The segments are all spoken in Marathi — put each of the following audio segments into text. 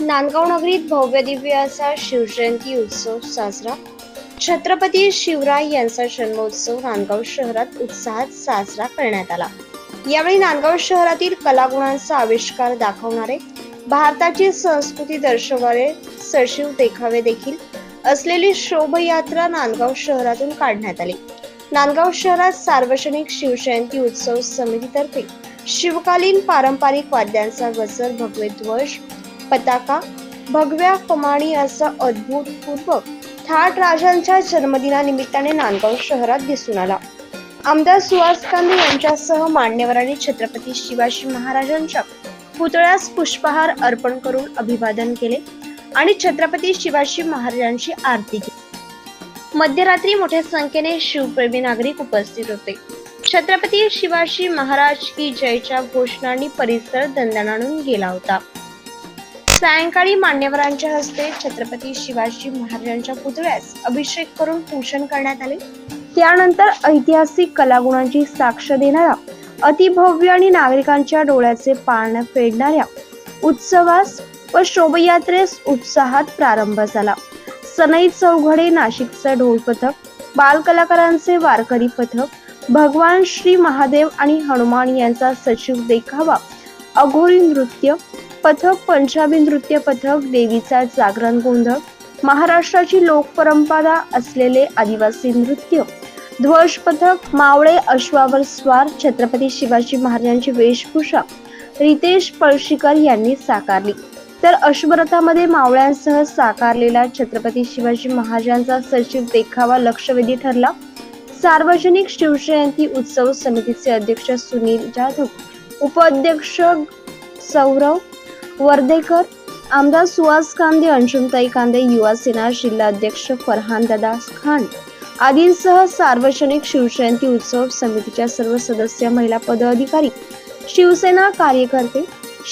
नांदगाव नगरीत भव्य दिव्य असा शिवजयंती उत्सव साजरा. छत्रपती शिवराय यांचा जन्मोत्सव नांदगाव शहरात उत्साहात साजरा करण्यात आला. यावेळी नांदगाव शहरातील कलागुणांचा आविष्कार दाखवणारे भारताची संस्कृती दर्शवणारे सशिव देखावे देखील असलेली शोभयात्रा नांदगाव शहरातून काढण्यात आली. नांदगाव शहरात सार्वजनिक शिवजयंती उत्सव समितीतर्फे शिवकालीन पारंपरिक वाद्यांचा गजर भगवे ध्वज पताका भगव्या कमाणी असा अद्भुतपूर्वक ठाट राजांच्या जन्मदिनानिमित्ताने नांदगाव शहरात दिसून आला. आमदार सुहास कांदे यांच्यासह मान्यवरांनी छत्रपती शिवाजी महाराजांच्या पुतळ्यास पुष्पहार अर्पण करून अभिवादन केले. आणि छत्रपती शिवाजी महाराजांची आरती केली. मध्यरात्री मोठ्या संख्येने शिवप्रेमी नागरिक उपस्थित होते. छत्रपती शिवाजी महाराज की जयच्या घोषणांनी परिसर दणदणाणून गेला होता. सायंकाळी मान्यवरांच्या हस्ते छत्रपती शिवाजी महाराजांच्या पुतळ्यास अभिषेक करून पूजन करण्यात आले. त्यानंतर ऐतिहासिक कलागुणांची साक्ष देणाऱ्या अतिभव्य आणि नागरिकांच्या डोळ्याचे पाळणं फेडणाऱ्या उत्सवास व शोभयात्रेस उत्साहात प्रारंभ झाला. सनई चौघडे नाशिकचं ढोल पथक बालकलाकारांचे वारकरी पथक भगवान श्री महादेव आणि हनुमान यांचा सचिव देखावा अघोरी नृत्य पथक पंजाबी नृत्य पथक देवीचा जागरण गोंधळ महाराष्ट्राची लोकपरंपरा असलेले आदिवासी नृत्य ध्वज पथक मावळे अश्वावर स्वार छत्रपती शिवाजी महाराजांची वेशभूषा रितेश पळशीकर यांनी साकारली. तर अश्वरथामध्ये मावळ्यांसह साकारलेला छत्रपती शिवाजी महाराजांचा सचिव देखावा लक्षवेधी ठरला. सार्वजनिक शिवजयंती उत्सव समितीचे अध्यक्ष सुनील जाधव उपाध्यक्ष सौरव वर्धेकर आमदार सुहास कांदे अंशुमताई कांदे युवा सेना जिल्हाध्यक्ष फरहान दादा खान आदींसह सार्वजनिक शिवजयंती उत्सव समितीच्या सर्व सदस्य महिला पदाधिकारी शिवसेना कार्यकर्ते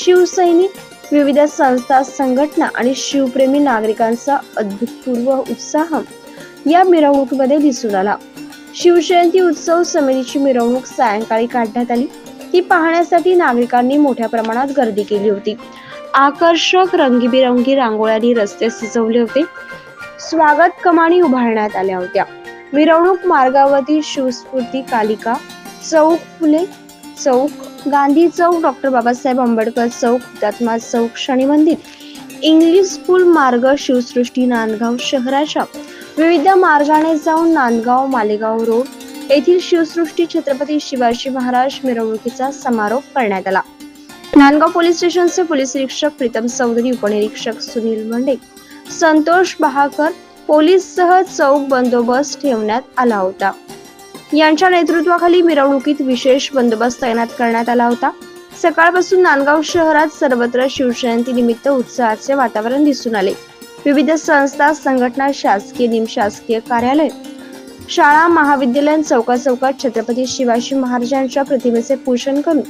शिवसैनिक विविध संस्था संघटना आणि शिवप्रेमी नागरिकांचा अभूतपूर्व उत्साह या मिरवणुकीमध्ये दिसून आला. शिवजयंती उत्सव समितीची मिरवणूक सायंकाळी काढण्यात आली. ती पाहण्यासाठी नागरिकांनी मोठ्या प्रमाणात गर्दी केली होती. आकर्षक रंगीबिरंगी रांगोळ्यांनी रस्ते सजवले होते. स्वागत कमानी उभारण्यात आल्या होत्या. मिरवणूक मार्गावरती शिवस्फूर्ती कालिका चौक फुले चौक गांधी चौक डॉक्टर बाबासाहेब आंबेडकर चौक हुतात्मा चौक शनी मंदिर इंग्लिश स्कूल मार्ग शिवसृष्टी नांदगाव शहराच्या विविध मार्गाने जाऊन नांदगाव मालेगाव रोड येथील शिवसृष्टी छत्रपती शिवाजी महाराज मिरवणुकीचा समारोप करण्यात आला. नांदगाव पोलीस स्टेशनचे पोलीस निरीक्षक प्रीतम चौधरी उपनिरीक्षक सुनील मंडे संतोष बहाकर पोलीससह चौक बंदोबस्त ठेवण्यात आला होता. यांच्या नेतृत्वाखाली मिरवणुकीत विशेष बंदोबस्त तैनात करण्यात आला होता. सकाळपासून नांदगाव शहरात सर्वत्र शिवजयंती निमित्त उत्साहाचे वातावरण दिसून आले. विविध संस्था संघटना शासकीय निमशासकीय कार्यालय शाळा महाविद्यालय चौका चौकात छत्रपती शिवाजी महाराजांच्या प्रतिमेचे पूजन करून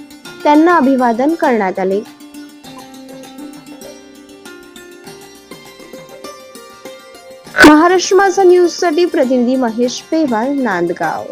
त्यांना अभिवादन करण्यात आले. महाराष्ट्र माझा न्यूजसाठी प्रतिनिधी महेश पेवाल नांदगाव.